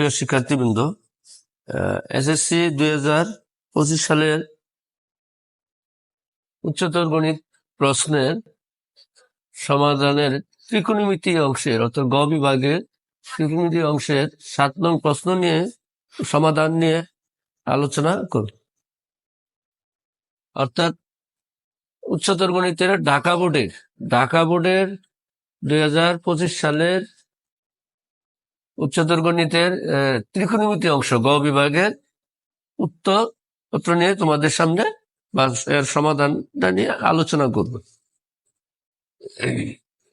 প্রিয় শিক্ষার্থীবৃন্দ এসএসসি দুই হাজার পঁচিশ সালের উচ্চতর গণিত প্রশ্নের সমাধানের ত্রিকোণমিতি অংশের, অর্থাৎ গ বিভাগের ত্রিকোণমিতি অংশের সাত নং প্রশ্ন নিয়ে, সমাধান নিয়ে আলোচনা করব। অর্থাৎ উচ্চতর গণিতের ঢাকা বোর্ডের ঢাকা বোর্ডের দুই হাজার পঁচিশ সালের উচ্চতর গণিতের ত্রিকোণমিতি অংশ গ বিভাগের উত্তর পত্র নিয়ে তোমাদের সামনে বা এর সমাধানটা নিয়ে আলোচনা করব।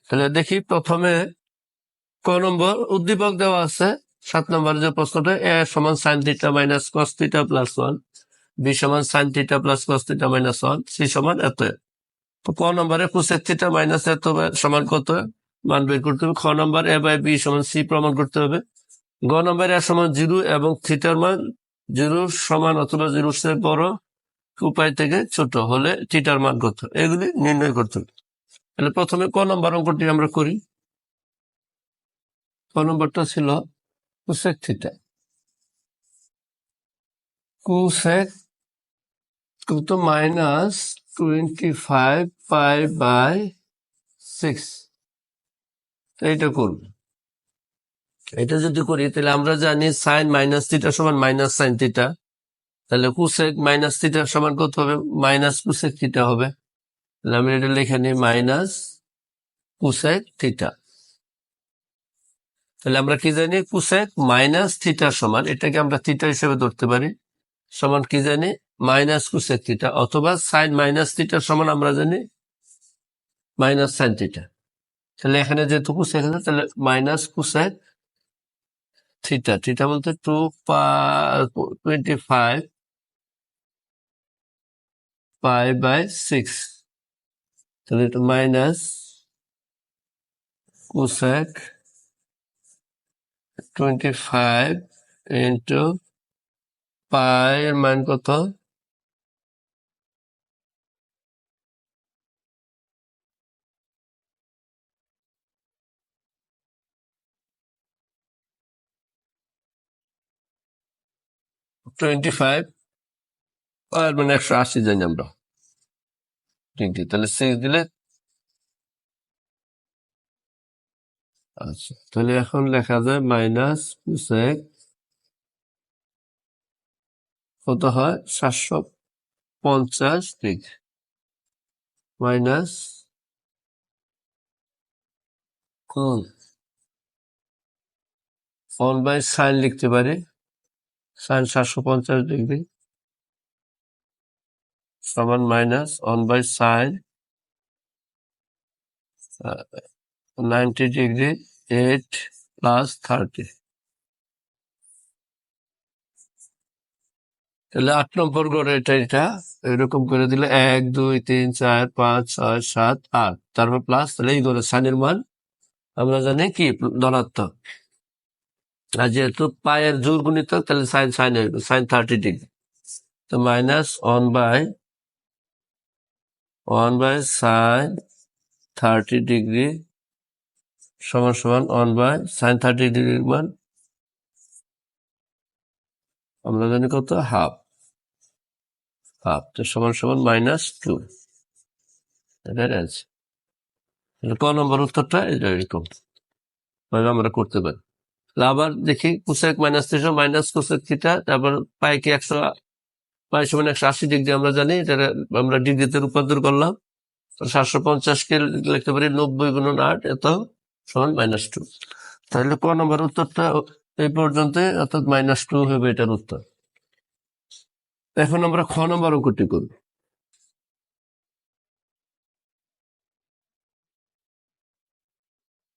তাহলে দেখি প্রথমে ক নম্বর উদ্দীপক দেওয়া আছে। সাত নম্বর যে প্রশ্নটা, এ সমান sine theta minus cos theta plus one B সমান sine theta plus cos theta minus one C সমান এত। ক নম্বরে কোসেক থিটা মাইনাস এত সমান কত? মান বের করতে হবে। খ নম্বর এ বাই বি সমান সি প্রমাণ করতে হবে। গ নম্বরে এ সমান জিরো এবং থিটার মান জিরো সমান অথবা জিরো সে বড় উপায় থেকে ছোট হলে থিটার মান কত? এগুলি নির্ণয় করতে হবে। তাহলে প্রথমে ক নম্বর অঙ্কটি আমরা করি। ক নম্বরটা ছিল কুসেক থিটা কুসেক কত? Minus twenty five pi by six এইটা করব এটা যদি করি, তাহলে আমরা জানি সাইন মাইনাস থিটা সমান মাইনাস সাইন থিটা তাহলে কুসেক মাইনাস থিটা সমান কত হবে? মাইনাস কুসেক থিটা হবে। তাহলে আমি এটা লিখে নিই মাইনাস কুসেক থিটা তাহলে আমরা কি জানি? কুসেক মাইনাস থিটা সমান, এটাকে আমরা থিটা হিসেবে ধরতে পারি। সমান কি জানি? মাইনাস কুসেক থিটা অথবা সাইন মাইনাস থিটা সমান আমরা জানি মাইনাস সাইন থিটা তাহলে এখানে যেহেতু কুসেক আছে তাহলে মাইনাস কুসেক থিটা থিটা বলতে to twenty five pi by six তাহলে এটা minus cosec twenty five into pi এর মান কত? টোয়েন্টি ফাইভ আর মানে একশো আশি জানি আমরা টোয়েন্টি তাহলে সিক্স দিলে? আচ্ছা তাহলে এখন লেখা যায় মাইনাস কুসেক কত হয়? সাতশো পঞ্চাশ ডিগ্রি মাইনাস কোন? ওয়ান বাই সাইন লিখতে পারি। সাইন সাতশো পঞ্চাশ ডিগ্রি। সমান minus one by sine ninety degree, eight plus thirty. তাহলে আট নম্বর করে এটা এটা, এরকম করে দিলে এক, দুই, তিন, চার, পাঁচ, ছয়, সাত, আট। তারপর প্লাস, তাহলে এই করে সাইনের মান আমরা জানি কি? ধনাত্মক। আর যেহেতু পায়ের জোর গুণিতক তাহলে সাইন সাইন হয়ে গেল। সাইন থার্টি ডিগ্রি তো minus one by one by sine thirty degree সমান সমান ওয়ান বাই সাইন থার্টি ডিগ্রির মান। আমরা জানি কত? হাফ হাফ তো সমান সমান মাইনাস টু এটার আছে ক নম্বর উত্তরটা? এরকম। আমরা করতে পারি। আবার দেখি কুসেক মাইনাস তিনশো মাইনাস কুসেক থিটা তারপর পাইকে একশো পাই সমান একশো আশি ডিগ্রি আমরা জানি এটা আমরা ডিগ্রিতে রূপান্তর করলাম। সাতশো পঞ্চাশ কে লিখতে পারি নব্বই গুণন আট, এত সমান মাইনাস টু তাহলে ক নম্বর উত্তরটা এই পর্যন্ত অর্থাৎ মাইনাস টু হবে এটার উত্তর। এখন আমরা খ নম্বর অঙ্কটি করব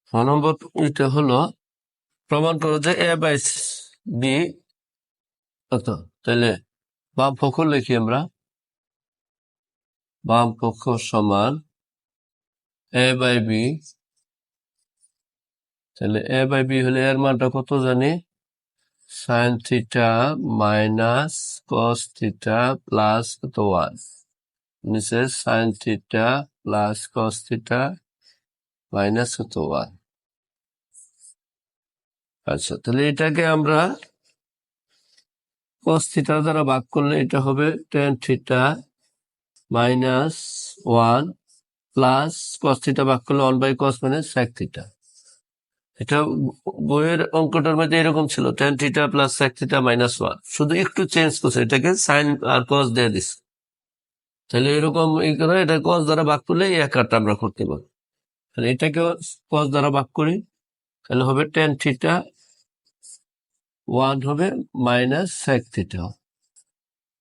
খ নম্বর এটা হলো প্রমাণ করো যে এ বাই বি তাহলে বাম পক্ষ লিখি আমরা। বাম পক্ষ সমান এ বাই বি তাহলে এ বাই বি হলে এর মানটা কত জানি? Sine theta minus cos theta plus কত ওয়ান নিচে sine theta plus cos theta minus কত ওয়ান আচ্ছা তাহলে এটাকে আমরা cos থিটা দ্বারা ভাগ করলে এটা হবে tan theta minus one plus cos theta ভাগ করলে ওয়ান বাই কস মানে sec থিটা এটা বইয়ের অঙ্কটার মধ্যে এরকম ছিল tan theta plus sec theta minus one শুধু একটু চেঞ্জ করছে, এটাকে সাইন আর cos দিয়ে দিস তাহলে এরকম এই করে এটা কস দ্বারা ভাগ করলে এই আকারটা আমরা করতে পারি। তাহলে এটাকে cos দ্বারা ভাগ করি, তাহলে হবে টেন থিটা ওয়ান হবে মাইনাস sec থিটা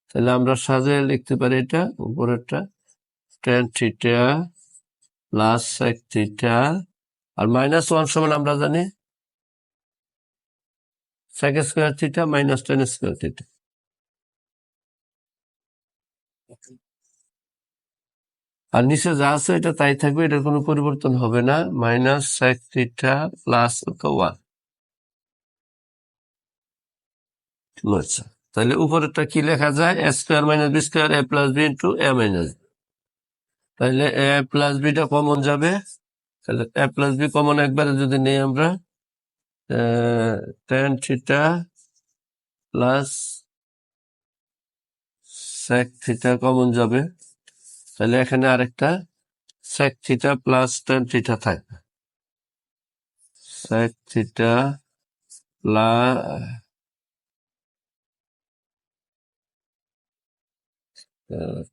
তাহলে আমরা সাজিয়ে লিখতে পারি এটা, উপরেরটা। Tan theta plus sec theta আর মাইনাস ওয়ান সমান আমরা জানি sec square theta minus tan square theta আর নিচে যা আছে এটা তাই থাকবে, এটার কোনো পরিবর্তন হবে না। Minus sec theta plus one আচ্ছা তাহলে উপরেরটা কি লেখা যায়? A square minus B square, A plus B into A minus তাহলে এ প্লাস বিটা কমন যাবে? তাহলে এ প্লাস বি কমন একবারে যদি নেই আমরা tan theta plus sec theta common যাবে। তাহলে এখানে আরেকটা sec theta plus tan theta থাকবে। Sec theta plus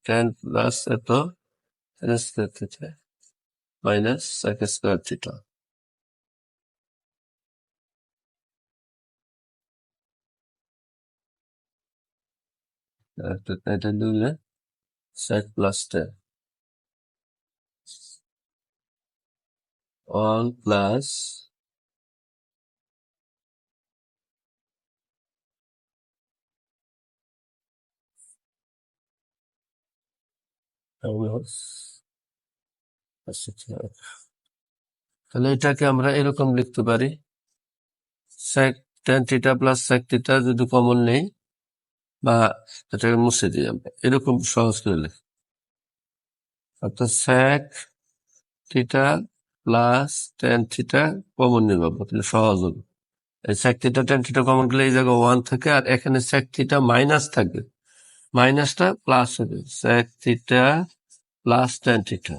ten plus এত tan square theta minus sec square theta এটা দিলে sec plus tan one plus তাহলে এটাকে আমরা এরকম লিখতে পারি। sec tan theta plus sec theta যদি কমন নেই বা এটাকে মুছে দিই আমরা, এরকম সহজ করে লিখি। অর্থাৎ sec theta plus tan theta common নিয়ে পাবো তাহলে সহজ হবে। এই sec theta tan theta common গেলে এই জায়গায় ওয়ান থাকে আর এখানে sec থিটা মাইনাস থাকবে। মাইনাসটা প্লাস হবে, sec theta plus tan theta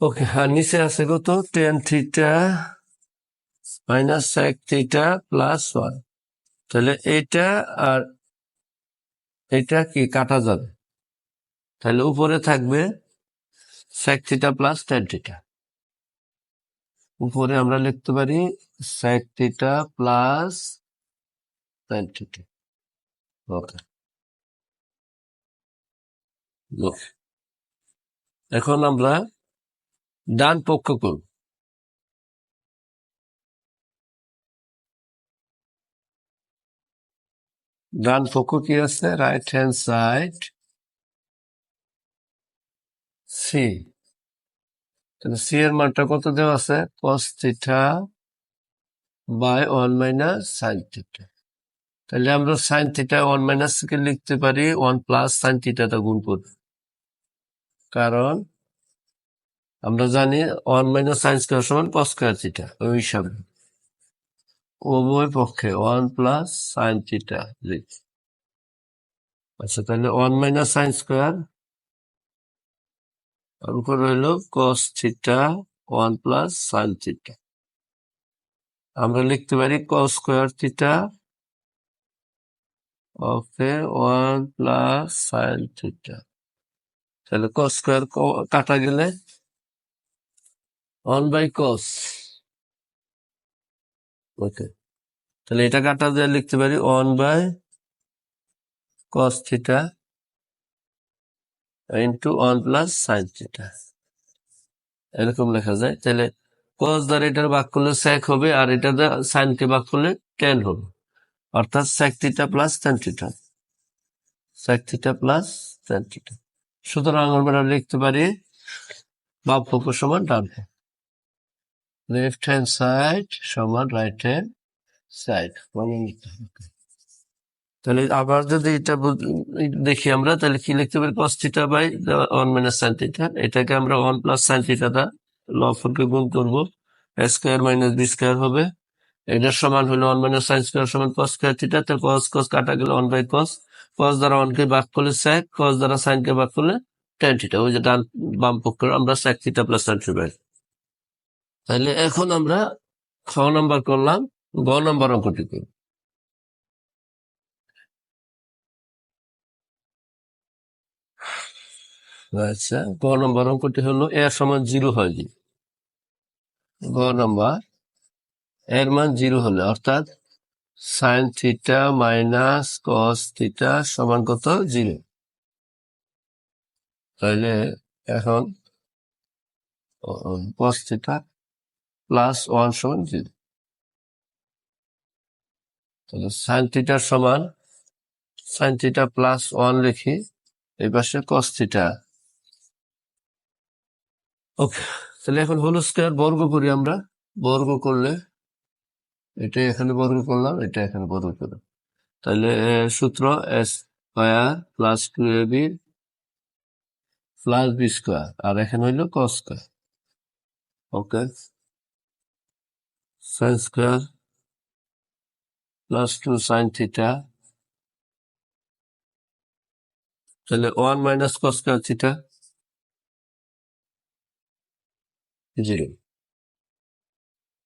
okay আর নিচে আছে কত? Tan theta minus sec theta plus one তাহলে এইটা আর এটা কি কাটা যাবে? তাহলে উপরে থাকবে sec theta plus tan theta উপরে আমরা লিখতে পারি sec theta plus tan theta এখন আমরা ডান পক্ষ করব। ডান পক্ষ কি আছে? রাইট হ্যান্ড সাইড সি তাহলে সি এর মানটা কত দেওয়া আছে? Cos theta by one minus sine theta তাহলে আমরা সাইন থিটা ওয়ান মাইনাস থেকে লিখতে পারি ওয়ান প্লাস সাইন থিটাটা গুণ করব। কারণ আমরা জানি ওয়ান মাইনাস সাইন স্কোয়ার সমান কস স্কোয়ার থিটা ওই হিসাবে। উভয় পক্ষে ওয়ান প্লাস সাইন থিটা লিখি আচ্ছা তাহলে ওয়ান মাইনাস সাইন স্কোয়ার আর উপর রইল cos theta one plus sine theta আমরা লিখতে পারি cos square theta okay one plus sine theta তাহলে কস স্কোয়ার কাটা গেলে ওয়ান বাই কস ওকে তাহলে এটা কাটা দিয়ে লিখতে পারি one by cos theta into one plus sine theta এরকম লেখা যায়। তাহলে কস দ্বারা এটার ভাগ করলে স্যাক হবে আর এটা সাইনকে ভাগ করলে টেন হবে। অর্থাৎ sec theta plus tan theta sec theta plus tan theta সুতরাং আমরা লিখতে পারি বাম পক্ষ সমান ডান লেফট হ্যান্ড সাইড সমান রাইট হ্যান্ড সাইড তাহলে আবার যদি এটা দেখি আমরা, তাহলে কি লিখতে পারি? cos theta by one minus sine theta এটাকে আমরা ওয়ান প্লাস সাইন থিটাটা লফকে গুণ করব। স্কোয়ার মাইনাস বি স্কোয়ার হবে। এটার সমান হলো ওয়ান মাইনাস সাইন স্কোয়ার সমান কস স্কোয়ার থিটা তো কস কস কাটা গেল ওয়ান বাই কস কস দ্বারা ওয়ানকে ভাগ করলে স্যাক কস দ্বারা সাইনকে ভাগ করলে টেন থিটা ওই যে ডান বাম পক্ষে আমরা sec theta plus three by তাহলে এখন আমরা খ নাম্বার করলাম, গ নাম্বার অঙ্কটি করি। আচ্ছা গ নম্বর অঙ্কটি হলো এ সমান জিরো হয়। যদি গ নম্বর এর মান জিরো হলে, অর্থাৎ sine theta minus cos theta সমান কত? জিরো। তাহলে এখন কস থিটা প্লাস ওয়ান সমান জিরো। তাহলে সাইন থিটার সমান সাইন থিটা প্লাস ওয়ান লিখি, এই পাশে কস থিটা ওকে, তাহলে এখন হোল স্কোয়ার বর্গ করি আমরা। বর্গ করলে এটা এখানে বদল করলাম এটা এখানে বদল করলাম। তাহলে সূত্র s square plus two a b plus b square, আর এখানে হইল cos square. Okay. Sine square plus two sine theta. তাহলে one minus cos square theta. Zero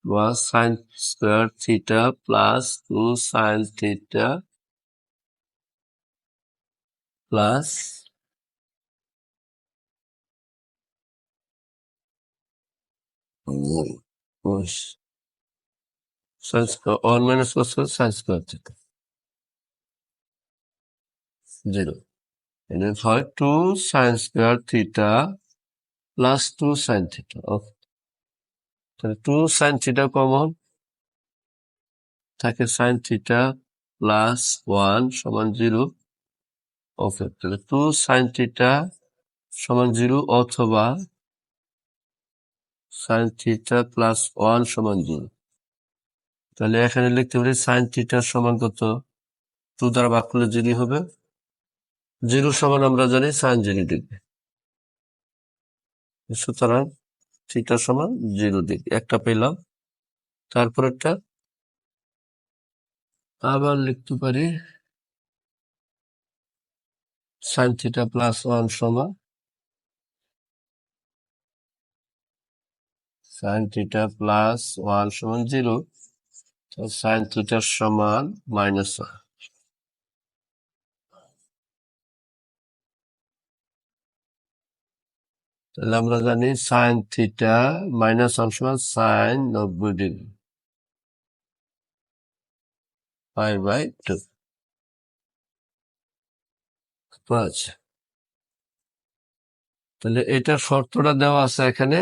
was sine square theta plus 2 sine theta plus was square 1 minus cos square sin square theta. Zero. And then for 2 sine square theta plus 2 sine theta. Okay তাহলে 2 sin theta common থাকে sin theta plus one সমান zero okay তাহলে 2 sin theta সমান zero অথবা sin theta plus one সমান zero তাহলে এখানে লিখতে পারি sin theta সমান কত? 2 দ্বারা ভাগ করলে 0 হবে। জিরো সমান আমরা জানি সাইন 0 ডিগ্রি সুতরাং থিটা সমান 0 ডিগ্রি একটা পেলাম। তারপরেরটা আবার লিখতে পারি সাইন থিটা প্লাস ওয়ান সমান সাইন থিটা প্লাস ওয়ান সমান জিরো সাইন থিটার সমান মাইনাস ওয়ান তাহলে আমরা জানি সাইন থিটা মাইনাস সমান সাইন নব্বই ডিগ্রি ফাইভ বাই টু তাহলে এটা শর্তটা দেওয়া আছে এখানে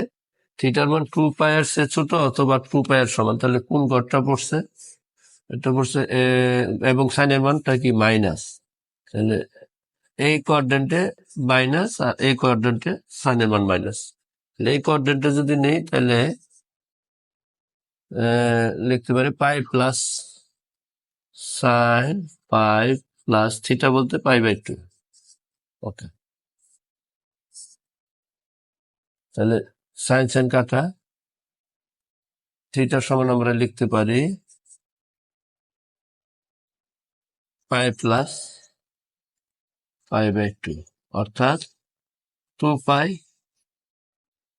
থিটার মান টু পায়ের সে ছোট অথবা টু পায়ের সমান। তাহলে কোন ঘরটা পড়ছে? এটা পড়ছে এবং সাইনের মানটা কি মাইনাস তাহলে এই কোয়াড্রেন্টে মাইনাস আর এই কোয়াড্রেন্টে সাইনের মান মাইনাস এই কোয়াড্রেন্টে যদি নেই, তাহলে লিখতে পারি pi plus sine pi plus theta বলতে পাই বাই টু ওকে তাহলে সাইন সাইন কাটা। থিটার সমান আমরা লিখতে পারি pi plus pi by two অর্থাৎ two pi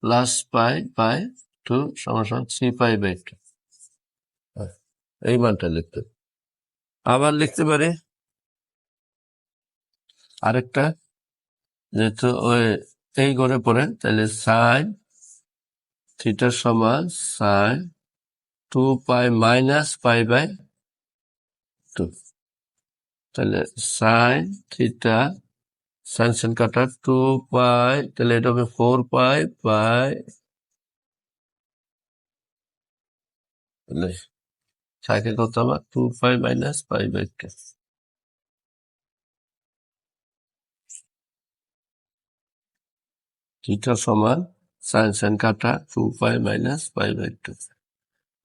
plus pi pi two সমান সমান থ্রি পাই বাই টু এই মানটা লিখতে। আবার লিখতে পারি। আরেকটা, যেহেতু ওই এই ঘরে পড়ে তাহলে সাইন থিটার সমান sine two pi minus pi by two. তাহলে সাইন থিটা সাইন সাইন কাটা টু পাই তাহলে এটা হবে ফোর পাই তাহলে থাকে কত আমার two pi minus pi by theta সমান সাইন সাইন কাটা two pi minus pi by two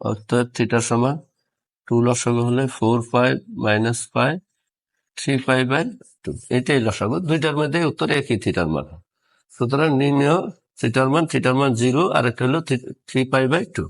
অর্থাৎ থিটা সমান টু লসাগু হলে four pi minus pi three five by two এটাই লসাগু। দুইটার মধ্যে উত্তর একই থিটার মান সুতরাং নির্ণয় থিটার মান থিটার মান জিরো আর একটা হলো থ্রি পাই বাই টু